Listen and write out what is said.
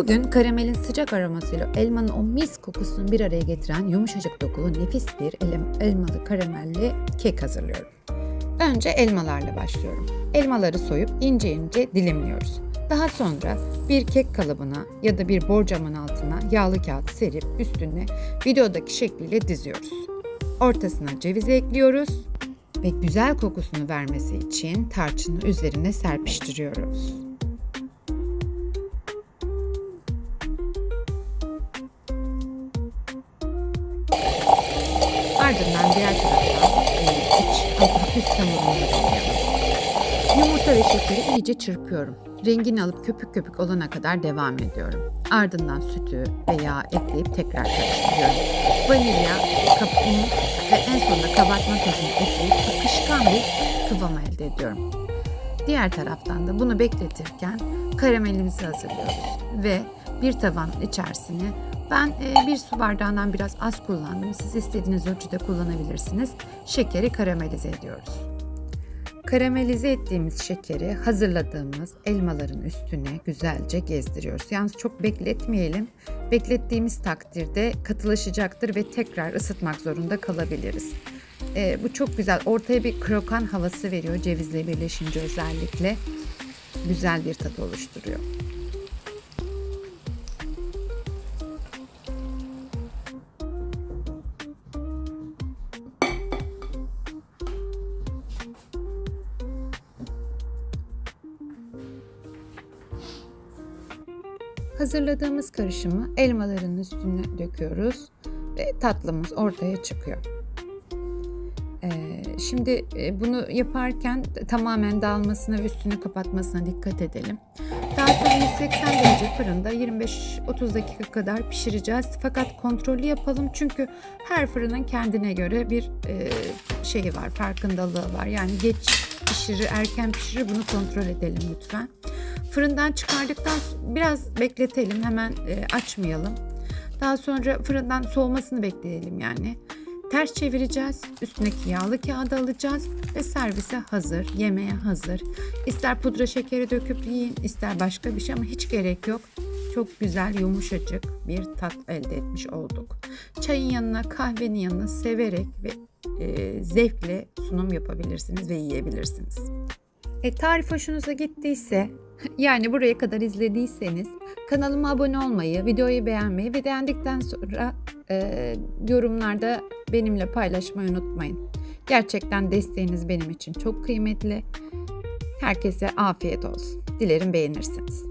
Bugün karamelin sıcak aromasıyla elmanın o mis kokusunu bir araya getiren yumuşacık dokulu nefis bir elmalı karamelli kek hazırlıyorum. Önce elmalarla başlıyorum. Elmaları soyup ince ince dilimliyoruz. Daha sonra bir kek kalıbına ya da bir borcamın altına yağlı kağıt serip üstüne videodaki şekliyle diziyoruz. Ortasına cevizi ekliyoruz ve güzel kokusunu vermesi için tarçını üzerine serpiştiriyoruz. Ardından diğer taraftan e, iç hafif. Yumurta ve şekeri iyice çırpıyorum. Rengini alıp köpük köpük olana kadar devam ediyorum. Ardından sütü ve yağ ekleyip tekrar karıştırıyorum. Vanilya, kabuğunu ve en sonunda kabartma tozunu ekleyip akışkan bir kıvam elde ediyorum. Diğer taraftan da bunu bekletirken karamelimizi hazırlıyoruz ve bir tavanın içerisine ben e, bir su bardağından biraz az kullandım. Siz istediğiniz ölçüde kullanabilirsiniz. Şekeri karamelize ediyoruz. Karamelize ettiğimiz şekeri hazırladığımız elmaların üstüne güzelce gezdiriyoruz. Yalnız çok bekletmeyelim. Beklettiğimiz takdirde katılaşacaktır ve tekrar ısıtmak zorunda kalabiliriz. Ee, bu çok güzel. Ortaya bir krokan havası veriyor cevizle birleşince özellikle. Güzel bir tat oluşturuyor. Hazırladığımız karışımı elmaların üstüne döküyoruz ve tatlımız ortaya çıkıyor. Ee, şimdi e, bunu yaparken tamamen dağılmasına ve üstünü kapatmasına dikkat edelim. Daha sonra 180 derece fırında 25-30 dakika kadar pişireceğiz. Fakat kontrollü yapalım çünkü her fırının kendine göre bir e, şeyi var, farkındalığı var. Yani geç pişirir, erken pişirir bunu kontrol edelim lütfen. Fırından çıkardıktan biraz bekletelim, hemen e, açmayalım. Daha sonra fırından soğumasını bekleyelim yani. Ters çevireceğiz. Üstündeki yağlı kağıdı alacağız ve servise hazır, yemeğe hazır. İster pudra şekeri döküp yiyin, ister başka bir şey ama hiç gerek yok. Çok güzel, yumuşacık bir tat elde etmiş olduk. Çayın yanına, kahvenin yanına severek ve e, zevkle sunum yapabilirsiniz ve yiyebilirsiniz. E, tarif hoşunuza gittiyse, yani buraya kadar izlediyseniz kanalıma abone olmayı, videoyu beğenmeyi ve beğendikten sonra e, yorumlarda benimle paylaşmayı unutmayın. Gerçekten desteğiniz benim için çok kıymetli. Herkese afiyet olsun. Dilerim beğenirsiniz.